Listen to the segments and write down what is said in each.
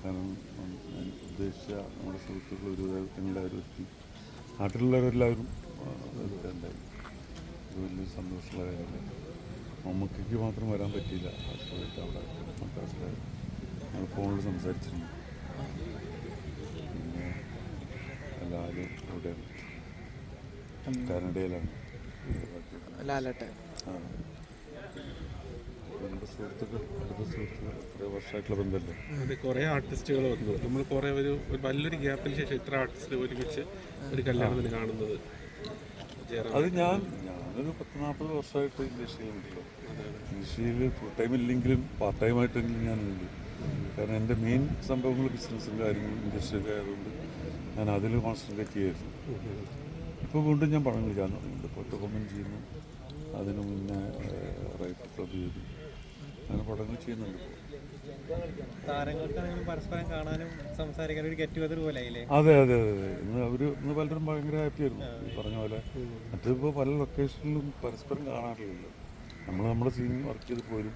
കാരണം ഉദ്ദേശിച്ച നമ്മുടെ സുഹൃത്തുക്കൾ ഒരു എല്ലാവരും എത്തി. നാട്ടിലുള്ളവരെല്ലാവരും ഉണ്ടായി ഇത് വലിയൊരു സന്തോഷമുള്ള കാര്യമാണ് മമ്മൂക്കയ്ക്ക് മാത്രം വരാൻ പറ്റിയില്ല. ആശ്രയമായിട്ട് അവിടെ മദ്രാസിലായിരുന്നു ഞങ്ങൾ ഫോണിൽ സംസാരിച്ചിരുന്നു. പിന്നെ എല്ലാവരും ഇവിടെ കാനഡയിലാണ് ലാലട്ടെ ആ. എന്റെ സുഹൃത്തുക്കൾ അടുത്ത സുഹൃത്തുക്കൾ കുറേ വർഷമായിട്ടുള്ള ബന്ധമല്ലേ അത് കുറേ ആർട്ടിസ്റ്റുകൾ വന്നു. നമ്മൾ കുറേ ഒരു വലിയൊരു ഗ്യാപ്പിന് ശേഷം ഇത്ര ആർട്ടിസ്റ്റ് ഒരുമിച്ച് ഒരു കല്യാണത്തിന് കാണുന്നത്. അത് ഞാൻ ഞാനൊരു പത്ത് നാൽപ്പത് വർഷമായിട്ട് ഇൻഡസ്ട്രിയിലുണ്ടല്ലോ ഇൻഡസ്ട്രിയിൽ ഫുൾ ടൈം ഇല്ലെങ്കിലും പാർട്ട് ടൈം ആയിട്ടെങ്കിലും ഞാൻ ഉണ്ട് കാരണം എന്റെ മെയിൻ സംഭവങ്ങൾ ബിസിനസ്സും കാര്യങ്ങളും ഇൻഡസ്ട്രിയൊക്കെ ആയതുകൊണ്ട് ഞാൻ അതിൽ കോൺസെൻട്രേറ്റ് ചെയ്യായിരുന്നു ഇപ്പോൾ വീണ്ടും ഞാൻ പടങ്ങൾ കളിക്കാൻ തുടങ്ങിയിട്ടുണ്ട്. ഇപ്പോൾ ഒറ്റക്കൊമ്പൻ ചെയ്യുന്നു. അതിനു മുന്നേ റൈറ്റ് ക്ലബ് ചെയ്തു. അങ്ങനെ പടങ്ങൾ ചെയ്യുന്നുണ്ട്. താരങ്ങൾക്കാണെങ്കിലും പരസ്പരം കാണാനും സംസാരിക്കാനും ഒരു ഗെറ്റ് ടുഗദർ പോലെ ആയില്ലേ? അതെ അതെ അതെ ഇന്ന് അവർ ഇന്ന് പലരും ഭയങ്കര ഹാപ്പി ആയിരുന്നു ഈ പറഞ്ഞ പോലെ. മറ്റിപ്പോൾ പല ലൊക്കേഷനിലും പരസ്പരം കാണാറില്ലല്ലോ. നമ്മൾ നമ്മുടെ സീൻ വർക്ക് ചെയ്ത് പോലും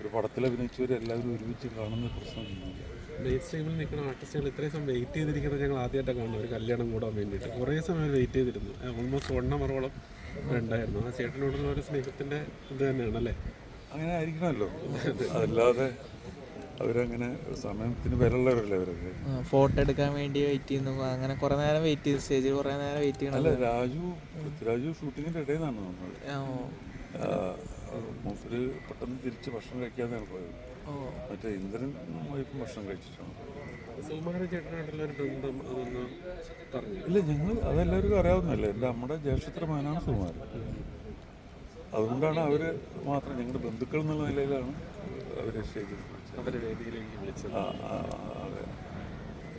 ഒരു പടത്തിൽ അഭിനയിച്ചവർ എല്ലാവരും ഒരുമിച്ച് കാണുന്ന പ്രശ്നമൊന്നുമില്ല. മെയിൻ സ്ട്രീമിൽ നിൽക്കുന്ന ആർട്ടിസ്റ്റുകൾ ഇത്രയും സമയം വെയിറ്റ് ചെയ്തിരിക്കുന്നത് ഞങ്ങൾ ആദ്യമായിട്ടാണ് കാണുന്നത്. ഒരു കല്യാണം കൂടാൻ വേണ്ടിയിട്ട്. കുറേ സമയം വെയിറ്റ് ചെയ്തിരുന്നു. ഓൾമോസ്റ്റ് വൺ അവറോളം ഉണ്ടായിരുന്നു. ആ ചേട്ടനോടുള്ള ഒരു സ്നേഹത്തിന്റെ ഇത് തന്നെയാണ് അല്ലേ അങ്ങനെ ആയിരിക്കണമല്ലോ. അതല്ലാതെ അവരങ്ങനെ സമയത്തിന് വിലയുള്ളവരല്ലേ അവരൊക്കെ? ഫോട്ടോ എടുക്കാൻ വേണ്ടി വെയിറ്റ് ചെയ്യുന്നു. അങ്ങനെ കുറെ നേരം വെയിറ്റ് ചെയ്തു. സ്റ്റേജിൽ കുറെ നേരം വെയിറ്റ് ചെയ്യണം അല്ല രാജു പൃഥ്വിരാജു ഷൂട്ടിങ്ങിന്റെ ഇടയിൽ നിന്നാണ് നമ്മൾ മൂപ്പര് പെട്ടെന്ന് തിരിച്ച് ഭക്ഷണം കഴിക്കാതെയാണ് പോയത്. മറ്റേ ഇന്ദ്രൻ വൈഫും ഭക്ഷണം കഴിച്ചിട്ടാണ് ഇല്ല ഞങ്ങൾ അതെല്ലാവർക്കും അറിയാവുന്നല്ലേ എന്റെ നമ്മുടെ ജ്യേഷ്ഠത്ര മകനാണ് സുകുമാരൻ അതുകൊണ്ടാണ് അവർ മാത്രം ഞങ്ങളുടെ ബന്ധുക്കൾ എന്നുള്ള നിലയിലാണ് അവർ അവരെ വേദിയിലേക്ക് വിളിച്ചത്. അതെ.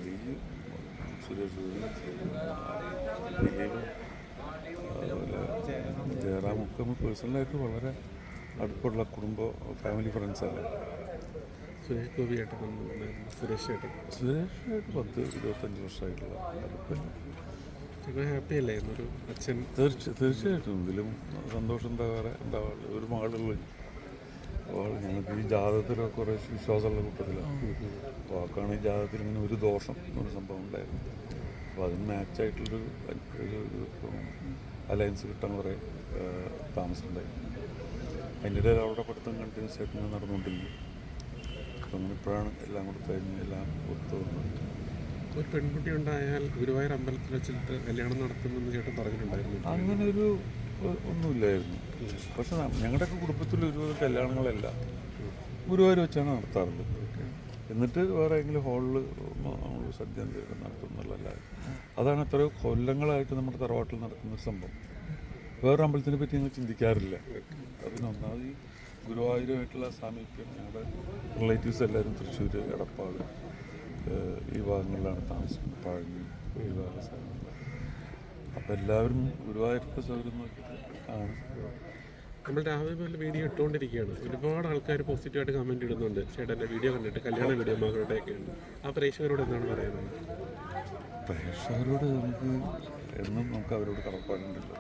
ഈ സുരേഷ് ജയറാമൊക്കെ നമ്മൾ പേഴ്സണലായിട്ട് വളരെ അടുപ്പുള്ള കുടുംബ ഫാമിലി ഫ്രണ്ട്സാണ് സുരേഷ് ഗോപിയായിട്ട് സുരേഷായിട്ട് സുരേഷായിട്ട് പത്ത് ഇരുപത്തഞ്ച് വർഷമായിട്ടുള്ള അടുപ്പം തീർച്ചയായിട്ടും ഇതിലും സന്തോഷം എന്താ വേറെ പറയുക ഒരു മകളുള്ള അപ്പോൾ ഞങ്ങൾക്ക് ഈ ജാതകത്തിലൊക്കെ കുറേ വിശ്വാസമുള്ള കൂട്ടത്തിലാണ് അപ്പോൾ ആൾക്കാണ് ഈ ജാതകത്തിൽ ഇങ്ങനെ ഒരു ദോഷം എന്നൊരു സംഭവം ഉണ്ടായിരുന്നു അപ്പോൾ അതിന് മാച്ചായിട്ടുള്ളൊരു ഒരു അലയൻസ് കിട്ടാൻ കുറേ താമസം ഉണ്ടായിരുന്നു അതിന്റെ ഇടയിൽ അവരുടെ പഠിത്തം കണ്ടിന്യൂസ് ആയിട്ട് ഇങ്ങനെ നടന്നുകൊണ്ടിരിക്കും അപ്പോൾ അങ്ങനെ ഇപ്പോഴാണ് എല്ലാം കൂടെ കഴിഞ്ഞ് എല്ലാം ഒത്തു വന്നത് ഒരു പെൺകുട്ടി ഉണ്ടായാൽ ഗുരുവായൂർ അമ്പലത്തിൽ വെച്ചിട്ട് കല്യാണം നടത്തുമെന്ന് ചേട്ടൻ പറഞ്ഞിട്ടുണ്ടായിരുന്നു. അങ്ങനെ ഒരു ഒന്നുമില്ലായിരുന്നു. പക്ഷെ ഞങ്ങളുടെ ഞങ്ങളുടെയൊക്കെ കുടുംബത്തിൽ ഒരുപാട് കല്യാണങ്ങളല്ല ഗുരുവായൂർ വെച്ചാണ് നടത്താറുള്ളത്. എന്നിട്ട് വേറെ ഏതെങ്കിലും ഹാളിൽ നമ്മൾ സദ്യ നടത്തും അതാണ് എത്രയോ കൊല്ലങ്ങളായിട്ട് നമ്മുടെ തറവാട്ടിൽ നടക്കുന്ന സംഭവം. വേറെ അമ്പലത്തിനെ പറ്റി ഞങ്ങൾ ചിന്തിക്കാറില്ല. അതിനൊന്നാമത് ഈ ഗുരുവായൂരുമായിട്ടുള്ള സാമീപ്യം ഞങ്ങളുടെ റിലേറ്റീവ്സ് എല്ലാവരും തൃശ്ശൂർ എടപ്പാട് ഭാഗങ്ങളിലാണ് പഴനി ഈ ഭാഗ സ്ഥലങ്ങളിൽ അപ്പം എല്ലാവരും ഗുരുവായൂരത്തെ സൗകര്യം നോക്കിയിട്ട് ആണ് നമ്മൾ രാവിലെ മുതൽ വീഡിയോ ഇട്ടുകൊണ്ടിരിക്കുകയാണ്. ഒരുപാട് ആൾക്കാർ പോസിറ്റീവായിട്ട് കമന്റ് ഇടുന്നുണ്ട്. ചേട്ടന്റെ വീഡിയോ കണ്ടിട്ട് കല്യാണ വീഡിയോ മകളുടെയൊക്കെ ഉണ്ട്. ആ പ്രേക്ഷകരോട് എന്താണ് പറയുന്നത് പ്രേക്ഷകരോട് നമുക്ക് എന്നും നമുക്ക് അവരോട് കടപ്പാടുണ്ടല്ലോ.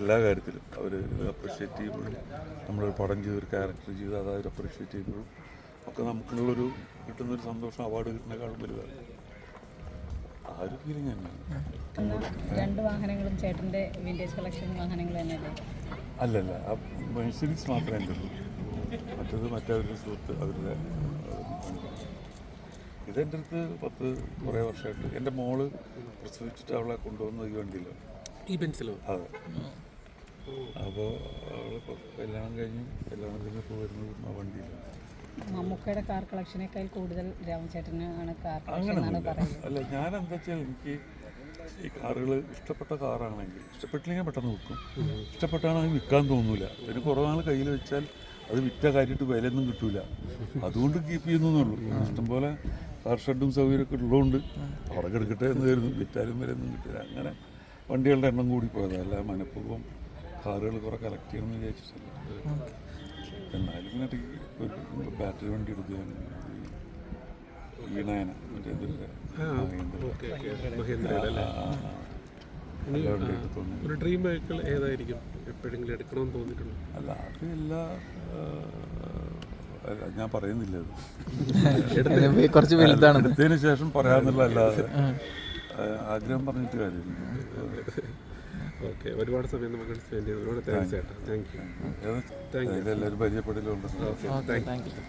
എല്ലാ കാര്യത്തിലും അവർ അപ്രിഷ്യേറ്റ് ചെയ്യുമ്പോഴും നമ്മളൊരു പടം ചെയ്തൊരു ക്യാരക്ടർ ചെയ്ത് അത് അവർ അപ്രിഷ്യേറ്റ് ചെയ്യുമ്പോഴും ഒക്കെ നമുക്കുള്ളൊരു കിട്ടുന്നൊരു സന്തോഷം അവാർഡ് കിട്ടുന്നതിനേക്കാളും വലുതാണ്. ആ ഒരു ഫീലിംഗ് തന്നെയാണ് രണ്ട് വാഹനങ്ങളും ചേട്ടന്റെ വിന്റേജ് കളക്ഷൻ വാഹനങ്ങൾ തന്നെയല്ലേ? അല്ലല്ല ആ മെഴ്സീരീസ് മാത്രമേ എന്റെ ഉള്ളൂ. മറ്റത് മറ്റവരുടെ സുഹൃത്ത് അവരുടെ ഇതെന്റെ അടുത്ത് പത്ത് കുറേ വർഷമായിട്ട്. എന്റെ മോൾ പ്രസവിച്ചിട്ട് അവളെ കൊണ്ടുവന്ന ഈ വണ്ടിയിലാണ് ഈ പെൻസിലോ? അതെ അപ്പോൾ അവൾ കല്യാണം കഴിഞ്ഞ് കല്യാണം കഴിഞ്ഞപ്പോൾ വരുന്നത് ആ വണ്ടിയിലാണ്. മമ്മൂക്കയുടെ കാർ കളക്ഷനേക്കാൾ കൂടുതൽ രാമചേട്ടന് ആണ് കാർ കളക്ഷൻ എന്നാണ് പറയുന്നത്. അല്ല ഞാൻ എന്താ വെച്ചാൽ എനിക്ക് ഈ കാറുകൾ ഇഷ്ടപ്പെട്ട കാറാണെങ്കിൽ ഇഷ്ടപ്പെട്ടില്ലെങ്കിൽ പെട്ടെന്ന് വിൽക്കും. ഇഷ്ടപ്പെട്ടാണെങ്കിൽ വിൽക്കാൻ തോന്നൂല. പിന്നെ കുറേ നാൾ കയ്യിൽ വെച്ചാൽ അത് വിറ്റ കാര്യമായിട്ട് വിലയൊന്നും കിട്ടൂല. അതുകൊണ്ട് കീപ്പ് ചെയ്യുന്നുള്ളൂ ഇഷ്ടംപോലെ കാർ ഷെഡും സൗകര്യമൊക്കെ ഉള്ളതുകൊണ്ട് അവിടെ കിടക്കട്ടെ എന്ന് കരുതും വിറ്റാലും വിലയൊന്നും കിട്ടില്ല അങ്ങനെ വണ്ടികളുടെ എണ്ണം കൂടി പോയതല്ല മനഃപൂർവം കാറുകൾ കുറേ കളക്ട് ചെയ്യണമെന്ന് വിചാരിച്ചിട്ടില്ല. എന്നാലും ഇങ്ങനെ ഒരു ബാറ്ററി വണ്ടി എടുക്കുകയാണ് ഈ വീണായന മറ്റേ ഒരു ഡ്രീം ഏതായിരിക്കും? എപ്പോഴെങ്കിലും എടുക്കണമെന്ന് തോന്നിയിട്ടുള്ളൂ അല്ല അത് എല്ലാ ഞാൻ പറയുന്നില്ല അത്. കുറച്ച് വലുതാണ്. എടുത്തതിന് ശേഷം പറയാന്നുള്ള അല്ലാതെ ആഗ്രഹം പറഞ്ഞിട്ട് കാര്യമില്ല. ഓക്കെ ഒരുപാട് സമയം നമുക്ക് സ്പെൻഡ് ചെയ്തു ഒരുപാട് താങ്ക്സ് ചേട്ടാ താങ്ക് യു? അതിലെല്ലാവരും പരിചയപ്പെടലുണ്ട്. Okay thank you